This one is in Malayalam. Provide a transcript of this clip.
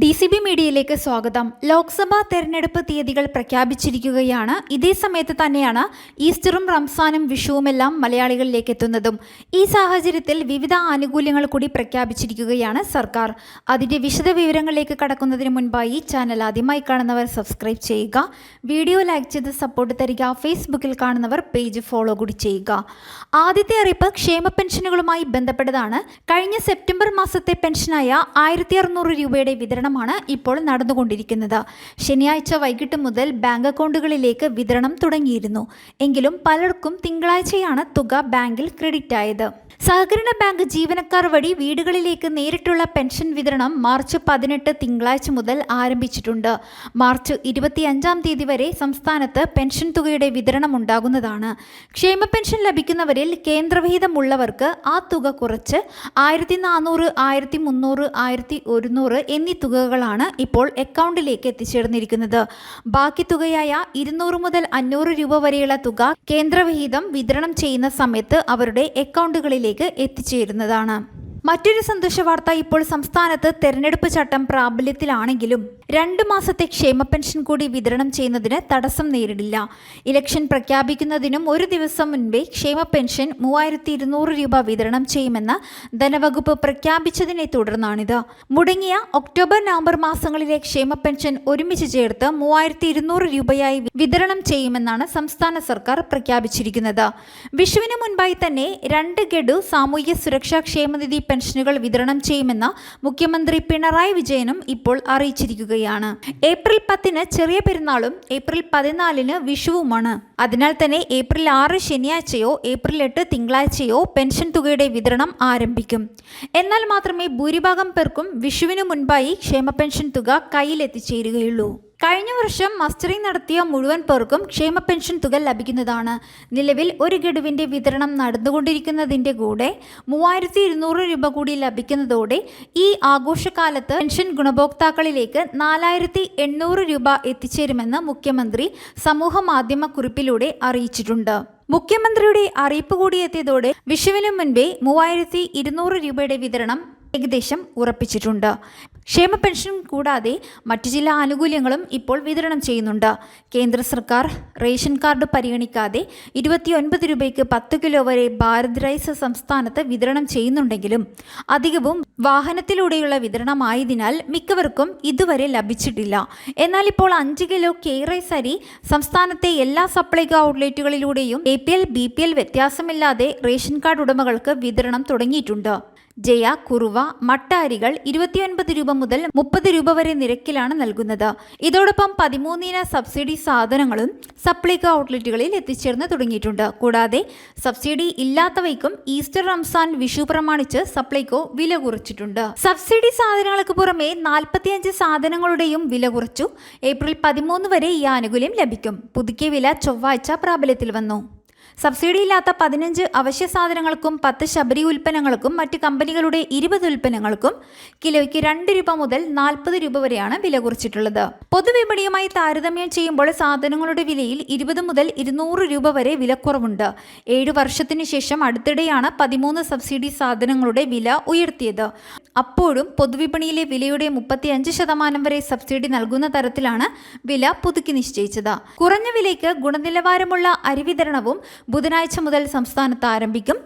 ഡി സി ബി മീഡിയയിലേക്ക് സ്വാഗതം. ലോക്സഭാ തെരഞ്ഞെടുപ്പ് തീയതികൾ പ്രഖ്യാപിച്ചിരിക്കുകയാണ്. ഇതേ സമയത്ത് തന്നെയാണ് ഈസ്റ്ററും റംസാനും വിഷുവുമെല്ലാം മലയാളികളിലേക്ക് എത്തുന്നതും. ഈ സാഹചര്യത്തിൽ വിവിധ ആനുകൂല്യങ്ങൾ കൂടി പ്രഖ്യാപിച്ചിരിക്കുകയാണ് സർക്കാർ. അതിന്റെ വിശദ വിവരങ്ങളിലേക്ക് കടക്കുന്നതിന് മുൻപായി ചാനൽ ആദ്യമായി കാണുന്നവർ സബ്സ്ക്രൈബ് ചെയ്യുക. വീഡിയോ ലൈക്ക് ചെയ്ത് സപ്പോർട്ട് തരിക. ഫേസ്ബുക്കിൽ കാണുന്നവർ പേജ് ഫോളോ കൂടി ചെയ്യുക. ആദ്യത്തെ അറിയിപ്പ് ക്ഷേമ പെൻഷനുകളുമായി ബന്ധപ്പെട്ടതാണ്. കഴിഞ്ഞ സെപ്റ്റംബർ മാസത്തെ പെൻഷനായ ആയിരത്തി രൂപയുടെ രൂപയുടെ വിതരണമാണ് ഇപ്പോൾ നടന്നുകൊണ്ടിരിക്കുന്നത്. ശനിയാഴ്ച വൈകിട്ട് മുതൽ ബാങ്ക് അക്കൗണ്ടുകളിലേക്ക് വിതരണം തുടങ്ങിയിരുന്നു. എങ്കിലും പലർക്കും തിങ്കളാഴ്ചയാണ് തുക ബാങ്കിൽ ക്രെഡിറ്റ് ആയത് സഹകരണ ബാങ്ക് ജീവനക്കാർ വഴി വീടുകളിലേക്ക് നേരിട്ടുള്ള പെൻഷൻ വിതരണം മാർച്ച് പതിനെട്ട് തിങ്കളാഴ്ച മുതൽ ആരംഭിച്ചിട്ടുണ്ട്. മാർച്ച് ഇരുപത്തിയഞ്ചാം തീയതി വരെ സംസ്ഥാനത്ത് പെൻഷൻ തുകയുടെ വിതരണം ഉണ്ടാകുന്നതാണ്. ക്ഷേമ പെൻഷൻ ലഭിക്കുന്നവരിൽ കേന്ദ്രവിഹിതമുള്ളവർക്ക് ആ തുക കുറച്ച് ആയിരത്തി നാനൂറ് ആയിരത്തി മുന്നൂറ് ആയിരത്തി ഒരുന്നൂറ് എന്നീ തുകകളാണ് ഇപ്പോൾ അക്കൗണ്ടിലേക്ക് എത്തിച്ചേർന്നിരിക്കുന്നത്. ബാക്കി തുകയായ ഇരുന്നൂറ് മുതൽ അഞ്ഞൂറ് രൂപ വരെയുള്ള തുക കേന്ദ്രവിഹിതം വിതരണം ചെയ്യുന്ന സമയത്ത് അവരുടെ അക്കൗണ്ടുകളിലേക്ക് എത്തിച്ചേരുന്നതാണ് മറ്റൊരു സന്തോഷ വാർത്ത ഇപ്പോൾ സംസ്ഥാനത്ത് തെരഞ്ഞെടുപ്പ് ചട്ടം പ്രാബല്യത്തിലാണെങ്കിലും രണ്ട് മാസത്തെ ക്ഷേമ പെൻഷൻ കൂടി വിതരണം ചെയ്യുന്നതിന് തടസ്സം നേരിടില്ല. ഇലക്ഷൻ പ്രഖ്യാപിക്കുന്നതിനും ഒരു ദിവസം മുൻപേ ക്ഷേമ പെൻഷൻ മൂവായിരത്തി ഇരുന്നൂറ് രൂപ വിതരണം ചെയ്യുമെന്ന് ധനവകുപ്പ് പ്രഖ്യാപിച്ചതിനെ തുടർന്നാണിത്. മുടങ്ങിയ ഒക്ടോബർ നവംബർ മാസങ്ങളിലെ ക്ഷേമ പെൻഷൻ ഒരുമിച്ച് ചേർത്ത് മൂവായിരത്തി ഇരുന്നൂറ് രൂപയായി വിതരണം ചെയ്യുമെന്നാണ് സംസ്ഥാന സർക്കാർ പ്രഖ്യാപിച്ചിരിക്കുന്നത്. വിഷുവിന് മുൻപായി തന്നെ രണ്ട് ഗഡു സാമൂഹ്യ സുരക്ഷാ ക്ഷേമനിധി പെൻഷനുകൾ വിതരണം ചെയ്യുമെന്ന് മുഖ്യമന്ത്രി പിണറായി വിജയനും ഇപ്പോൾ അറിയിച്ചിരിക്കുകയാണ്. ഏപ്രിൽ പത്തിന് ചെറിയ പെരുന്നാളും ഏപ്രിൽ പതിനാലിന് വിഷുവുമാണ്. അതിനാൽ തന്നെ ഏപ്രിൽ ആറ് ശനിയാഴ്ചയോ ഏപ്രിൽ എട്ട് തിങ്കളാഴ്ചയോ പെൻഷൻ തുകയുടെ വിതരണം ആരംഭിക്കും. എന്നാൽ മാത്രമേ ഭൂരിഭാഗം പേർക്കും വിഷുവിന് മുൻപായി ക്ഷേമ പെൻഷൻ തുക കയ്യിലെത്തിച്ചേരുകയുള്ളൂ. കഴിഞ്ഞ വർഷം മസ്റ്ററിംഗ് നടത്തിയ മുഴുവൻ പേർക്കും ക്ഷേമ പെൻഷൻ തുക ലഭിക്കുന്നതാണ്. നിലവിൽ ഒരു ഗഡുവിന്റെ വിതരണം നടന്നുകൊണ്ടിരിക്കുന്നതിന്റെ കൂടെ മൂവായിരത്തി ഇരുന്നൂറ് രൂപ കൂടി ലഭിക്കുന്നതോടെ ഈ ആഘോഷകാലത്ത് പെൻഷൻ ഗുണഭോക്താക്കളിലേക്ക് നാലായിരത്തി എണ്ണൂറ് രൂപ എത്തിച്ചേരുമെന്ന് മുഖ്യമന്ത്രി സമൂഹ മാധ്യമ കുറിപ്പിലൂടെ അറിയിച്ചിട്ടുണ്ട്. മുഖ്യമന്ത്രിയുടെ അറിയിപ്പ് കൂടി എത്തിയതോടെ വിഷുവിനു മുൻപേ മൂവായിരത്തി ഇരുന്നൂറ് രൂപയുടെ വിതരണം ഏകദേശം ഉറപ്പിച്ചിട്ടുണ്ട്. ക്ഷേമ പെൻഷൻ കൂടാതെ മറ്റു ചില ആനുകൂല്യങ്ങളും ഇപ്പോൾ വിതരണം ചെയ്യുന്നുണ്ട്. കേന്ദ്ര സർക്കാർ റേഷൻ കാർഡ് പരിഗണിക്കാതെ ഇരുപത്തിയൊൻപത് രൂപയ്ക്ക് പത്ത് കിലോ വരെ ഭാരത് റൈസ് സംസ്ഥാനത്ത് വിതരണം ചെയ്യുന്നുണ്ടെങ്കിലും അധികവും വാഹനത്തിലൂടെയുള്ള വിതരണമായതിനാൽ മിക്കവർക്കും ഇതുവരെ ലഭിച്ചിട്ടില്ല. എന്നാൽ ഇപ്പോൾ അഞ്ച് കിലോ കെ റൈസ് അരി സംസ്ഥാനത്തെ എല്ലാ Supplyco ഔട്ട്ലെറ്റുകളിലൂടെയും A P L B P L വ്യത്യാസമില്ലാതെ റേഷൻ കാർഡ് ഉടമകൾക്ക് വിതരണം തുടങ്ങിയിട്ടുണ്ട്. ജയ കുറുവ മട്ടാരികൾ ഇരുപത്തിയൊൻപത് രൂപ മുതൽ മുപ്പത് രൂപ വരെ നിരക്കിലാണ് നൽകുന്നത്. ഇതോടൊപ്പം പതിമൂന്നിന സബ്സിഡി സാധനങ്ങളും സപ്ലൈകോ ഔട്ട്ലെറ്റുകളിൽ എത്തിച്ചേർന്ന് തുടങ്ങിയിട്ടുണ്ട്. കൂടാതെ സബ്സിഡി ഇല്ലാത്തവയ്ക്കും ഈസ്റ്റർ റംസാൻ വിഷു പ്രമാണിച്ച് സപ്ലൈകോ വില കുറച്ചിട്ടുണ്ട്. സബ്സിഡി സാധനങ്ങൾക്ക് പുറമെ നാൽപ്പത്തിയഞ്ച് സാധനങ്ങളുടെയും വില കുറച്ചു. ഏപ്രിൽ പതിമൂന്ന് വരെ ഈ ആനുകൂല്യം ലഭിക്കും. പുതുക്കിയ വില ചൊവ്വാഴ്ച പ്രാബല്യത്തിൽ വന്നു. സബ്സിഡി ഇല്ലാത്ത പതിനഞ്ച് അവശ്യ സാധനങ്ങൾക്കും പത്ത് ശബരി ഉൽപ്പന്നങ്ങൾക്കും മറ്റ് കമ്പനികളുടെ ഇരുപത് ഉൽപ്പന്നങ്ങൾക്കും കിലോയ്ക്ക് രണ്ട് രൂപ മുതൽ നാൽപ്പത് രൂപ വരെയാണ് വില കുറിച്ചിട്ടുള്ളത്. പൊതുവിപണിയുമായി താരതമ്യം ചെയ്യുമ്പോൾ സാധനങ്ങളുടെ വിലയിൽ ഇരുപത് മുതൽ ഇരുന്നൂറ് രൂപ വരെ വിലക്കുറവുണ്ട്. ഏഴു വർഷത്തിന് ശേഷം അടുത്തിടെയാണ് പതിമൂന്ന് സബ്സിഡി സാധനങ്ങളുടെ വില ഉയർത്തിയത്. അപ്പോഴും പൊതുവിപണിയിലെ വിലയുടെ മുപ്പത്തിയഞ്ച് ശതമാനം വരെ സബ്സിഡി നൽകുന്ന തരത്തിലാണ് വില പുതുക്കി നിശ്ചയിച്ചത്. കുറഞ്ഞ വിലയ്ക്ക് ഗുണനിലവാരമുള്ള അരി വിതരണവും ബുധനാഴ്ച മുതൽ സംസ്ഥാനത്ത് ആരംഭിക്കും.